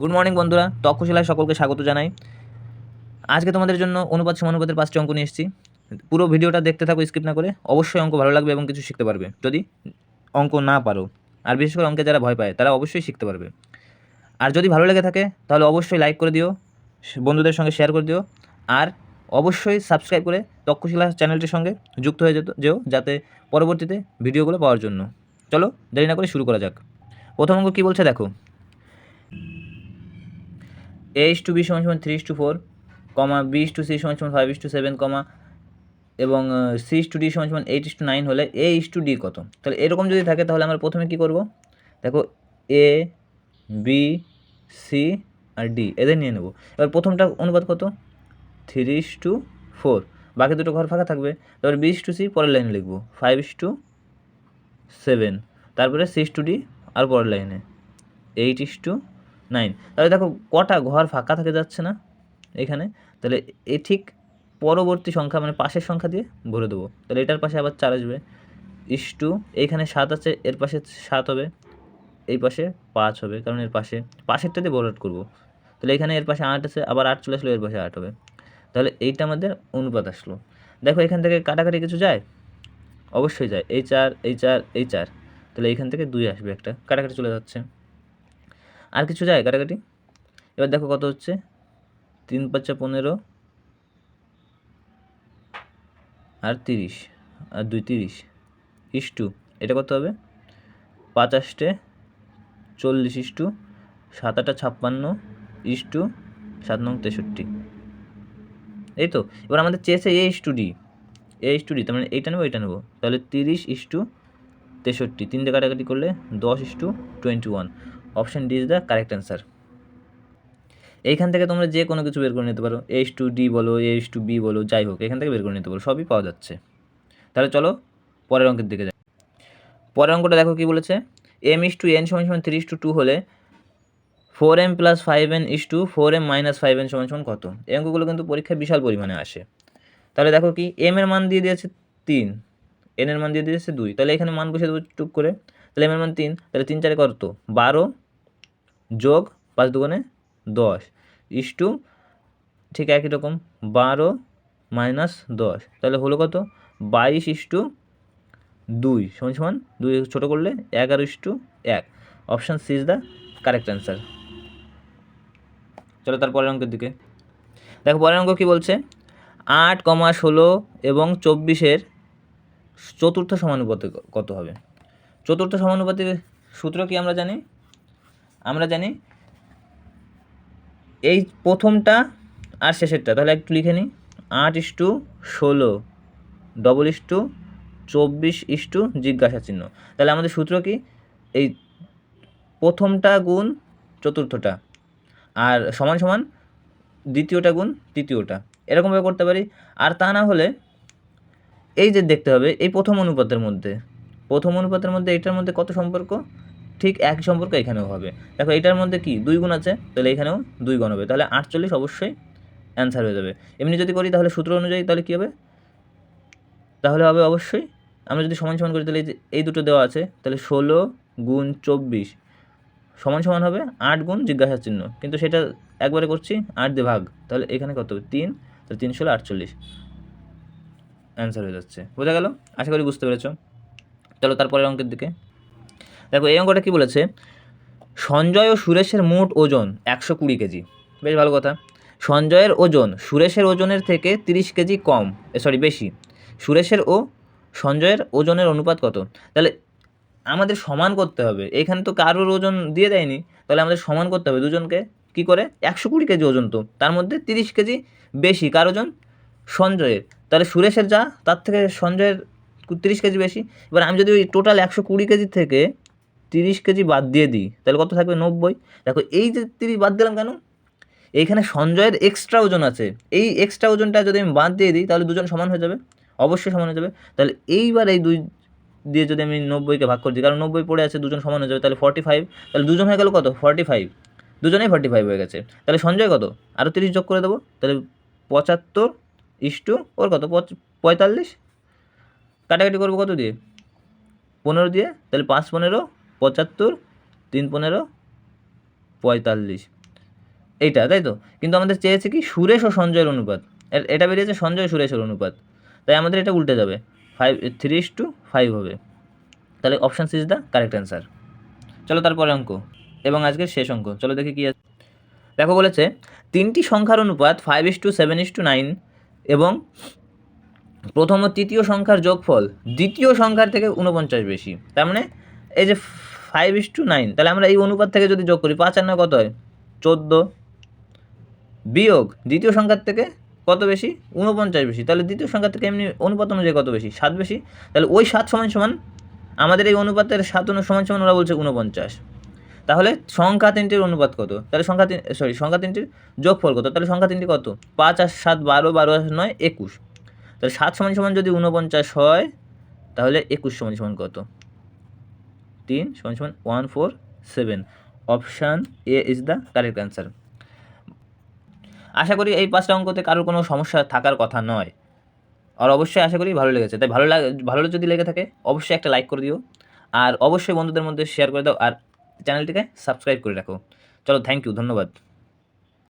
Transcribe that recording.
Good morning বন্ধুরা। তক্ষশিলায় সকলকে স্বাগত জানাই। আজকে তোমাদের জন্য অনুপাত সমানুপাতের পাঁচটি অঙ্ক নিয়ে এসেছি। পুরো ভিডিওটা দেখতে থাকো স্কিপ না করে। অবশ্যই অঙ্ক ভালো লাগবে এবং কিছু শিখতে পারবে। যদি অঙ্ক না পারো, আর বিশেষ করে অঙ্কে যারা ভয় পায়, তারা অবশ্যই শিখতে পারবে। আর যদি ভালো লেগে থাকে, তাহলে অবশ্যই লাইক করে দিও বন্ধুদের সঙ্গে শেয়ার করে দিও। আর অবশ্যই সাবস্ক্রাইব করে তক্ষশিলা চ্যানেলটির সঙ্গে যুক্ত হয়ে যেত যেও, যাতে পরবর্তীতে ভিডিওগুলো পাওয়ার জন্য। চলো, দেরি না করে শুরু করা যাক। প্রথম অঙ্ক কী বলছে দেখো? এ ইস টু বি সমান সমান three to four comma B to C সমান সমান ফাইভ টু সেভেন কমা এবং সি টু ডি সমান সমান এইট টু নাইন হলে এ ইস টু ডি কত তাহলে এরকম যদি থাকে তাহলে আমরা প্রথমে কী করব দেখো এ বি সি আর ডি এদের নিয়ে নেব এবার প্রথমটা অনুপাত কত থ্রি টু ফোর বাকি দুটো ঘর ফাঁকা থাকবে তারপরে বি ইস টু সি পরের লাইনে লিখব ফাইভ ইস টু সেভেন তারপরে সিক্স টু ডি আর পরের লাইনে এইট ইস টু নাইন। তাহলে দেখো কটা ঘর ফাঁকা থাকে যাচ্ছে না এখানে। তাহলে এ ঠিক পরবর্তী সংখ্যা মানে পাশের সংখ্যা দিয়ে ভরে দেবো। তাহলে এটার পাশে আবার চার আসবে। ইস টু এইখানে সাত আছে, এর পাশে সাত হবে, এই পাশে পাঁচ হবে, কারণ এর পাশে, পাশেরটা দিয়ে বড় করব। তাহলে এখানে এর পাশে আট আছে, আবার আট চলে আসলো, এর পাশে আট হবে। তাহলে এইটা আমাদের অনুপাত আসলো। দেখো এখান থেকে কাটাকাটি কিছু যায়? অবশ্যই যায়। এই চার এই চার এই চার। তাহলে এইখান থেকে দুই আসবে একটা, কাটাকাটি চলে যাচ্ছে। আর কিছু যায় কাটাকাটি? এবার দেখো কত হচ্ছে। তিন পাঁচা পনেরো। আর তিরিশ। আর দুই তিরিশ। ইস টু, এটা কত হবে? পাঁচ আষ্টে চল্লিশ ইস টু, সাত আটা ছাপ্পান্ন, ইস টু, সাত নং তেষট্টি। এই তো, এবার আমাদের চেয়েছে A to D. A is to D, তার মানে এইটা নেব এইটা নেব। তাহলে তিরিশ ইস টু তেষট্টি। তিনটে কাটাকাটি করলে দশ is to twenty one. Option D is the correct answer. এইখান থেকে তোমরা যে কোনো কিছু বের করে নিতে পারো। এইচ টু ডি বলো এইচ টু বি বলো, যাই হোক, এখান থেকে বের করে নিতে পারো, সবই পাওয়া যাচ্ছে। তাহলে চলো পরের অঙ্কের দিকে যাই। পরের অঙ্কটা দেখো কি বলেছে? এম ইস টু এন সমান সমান থ্রি ইস টু টু হলে four M plus five N is to four M minus five N সমান সমান কত? এই অঙ্কগুলো কিন্তু পরীক্ষায় বিশাল পরিমাণে আসে। তাহলে দেখো কি এম এর মান দিয়ে দিয়েছে তিন এন এর মান দিয়ে দিয়েছে দুই। তাহলে এখানে মান বসে দেবো টুক করে। তাহলে এম এর মান তিন, তাহলে তিন চারে কত? বারো যোগ পাঁচ দুগুণে দশ। ইস টু ঠিক একই রকম, বারো মাইনাস দশ। তাহলে হলো কত? বাইশ ইস টু দুই সমান সমান দুই ছোটো করলে এগারো ইস টু এক। Option C is the correct answer. চলো তার পরের অঙ্কের দিকে। দেখো, পরের অঙ্ক কী বলছে? আট কমা ষোলো এবং চব্বিশের চতুর্থ সমানুপাতে কত হবে? চতুর্থ সমানুপাতির সূত্র কি আমরা জানি? আমরা জানি এই প্রথমটা আর শেষেরটা, তাহলে একটু লিখে নিই। আট ইস টু ষোলো ডবল ইস টু চব্বিশ ইস টু জিজ্ঞাসা চিহ্ন। তাহলে আমাদের সূত্র কি? এই প্রথমটা গুণ চতুর্থটা আর সমান সমান দ্বিতীয়টা গুণ তৃতীয়টা। এরকমভাবে করতে পারি। আর তা না হলে এই যে দেখতে হবে, এই প্রথম অনুপাতের মধ্যে, প্রথম অনুপাতের মধ্যে এইটার মধ্যে কত সম্পর্ক? ঠিক একই সম্পর্ক এখানেও হবে। দেখো এটার মধ্যে কি? দুই গুণ আছে, তাহলে এখানেও দুই গুণ হবে। তাহলে আটচল্লিশ অবশ্যই অ্যান্সার হয়ে যাবে। এমনি যদি করি তাহলে সূত্র অনুযায়ী তাহলে কী হবে? তাহলে হবে অবশ্যই, আমরা যদি সমান সমান করি তাহলে এই দুটো দেওয়া আছে, তাহলে ষোলো গুণ চব্বিশ সমান সমান হবে আট গুণ জিজ্ঞাসা চিহ্ন। কিন্তু সেটা একবারে করছি আট দিয়ে ভাগ, তাহলে এখানে কত হবে? তিন, তাহলে তিন ষোলো আটচল্লিশ। অ্যান্সার হয়ে যাচ্ছে। বোঝা গেল? আশা করি বুঝতে পেরেছ। চলো তারপরের অঙ্কের দিকে। দেখো, এই অঙ্কটা কী বলেছে? সঞ্জয় ও সুরেশের মোট ওজন একশো কুড়ি কেজি। বেশ ভালো কথা। সঞ্জয়ের ওজন সুরেশের ওজনের থেকে তিরিশ কেজি কম সরি বেশি। সুরেশের ও সঞ্জয়ের ওজনের অনুপাত কত? তাহলে আমাদের সমান করতে হবে। এখানে তো কারোর ওজন দিয়ে দেয়নি। তাহলে আমাদের সমান করতে হবে দুজনকে। কি করে? একশো কুড়ি কেজি ওজন তো। তার মধ্যে তিরিশ কেজি বেশি। কার ওজন? সঞ্জয়ের। তাহলে সুরেশের যা, তার থেকে সঞ্জয়ের তিরিশ কেজি বেশি। এবার আমি যদি ওই টোটাল একশো কুড়ি কেজি থেকে তিরিশ কেজি বাদ দিয়ে দিই, তাহলে কত থাকবে? নব্বই। দেখো, এই যে তিরিশ বাদ দিলাম কেন? এইখানে সঞ্জয়ের এক্সট্রা ওজন আছে। এই এক্সট্রা ওজনটা যদি আমি বাদ দিয়ে দিই, তাহলে দুজন সমান হয়ে যাবে। অবশ্যই সমান হয়ে যাবে। তাহলে এইবার এই দুই দিয়ে যদি আমি নব্বইকে ভাগ করে দিই, কারণ নব্বই পড়ে আছে, দুজন সমান হয়ে যাবে, তাহলে ফর্টি ফাইভ তাহলে দুজন হয়ে গেল কত? ফর্টি ফাইভ দুজনেই ফর্টি ফাইভ হয়ে গেছে। তাহলে সঞ্জয় কত? আরও তিরিশ যোগ করে দেবো। তাহলে পঁচাত্তর ইস টু ওর কত? পঁয়তাল্লিশ। কাটাকাটি করব কত দিয়ে? পনেরো দিয়ে। তাহলে পাঁচ, পনেরো। পঁচাত্তর, তিন পনেরো, পঁয়তাল্লিশ। এইটা, তাই তো? কিন্তু আমাদের চেয়েছে কি সুরেশ ও সঞ্জয়ের অনুপাত। এটা বেরিয়েছে সঞ্জয় সুরেশের অনুপাত। তাই আমাদের এটা উল্টে যাবে। ফাইভ থ্রি টু ফাইভ হবে। তাহলে option C is the correct answer চলো তারপরে অঙ্ক এবং আজকের শেষ অঙ্ক। চলো দেখি কী আছে। দেখো বলেছে, তিনটি সংখ্যার অনুপাত five is to seven is to nine এবং প্রথম ও তৃতীয় সংখ্যার যোগফল দ্বিতীয় সংখ্যার থেকে উনপঞ্চাশ বেশি। তার মানে এই যে ফাইভ ইস টু নাইন তাহলে আমরা এই অনুপাত থেকে যদি যোগ করি, পাঁচ আর নয় কত হয়? চোদ্দ। বিয়োগ দ্বিতীয় সংখ্যার থেকে কত বেশি? উনপঞ্চাশ বেশি। তাহলে দ্বিতীয় সংখ্যার থেকে এমনি অনুপাত অনুযায়ী কত বেশি? সাত বেশি। তাহলে ওই সাত সমান সমান, আমাদের এই অনুপাতের সাত অনু সমান সমান ওরা বলছে উনপঞ্চাশ তাহলে সংখ্যা তিনটির অনুপাত কত? তাহলে সংখ্যা তিন সরি সংখ্যা তিনটির যোগফল কত? তাহলে সংখ্যা তিনটি কত? পাঁচ আর সাত বারো বারো আর নয়, একুশ। তাহলে সাত সমান সমান যদি উনপঞ্চাশ হয়, তাহলে একুশ সমান সমান কত? তিন, সমান সমান one four seven. Option A is the correct answer. আশা করি এই পাঁচটা অঙ্কতে কারোর কোনো সমস্যা থাকার কথা নয়। আর অবশ্যই আশা করি ভালো লেগেছে। তাই ভালো লাগে ভালো যদি লেগে থাকে, অবশ্যই একটা লাইক করে দিও। আর অবশ্যই বন্ধুদের মধ্যে শেয়ার করে দাও। আর চ্যানেলটিকে সাবস্ক্রাইব করে রাখো। চলো থ্যাংক ইউ ধন্যবাদ।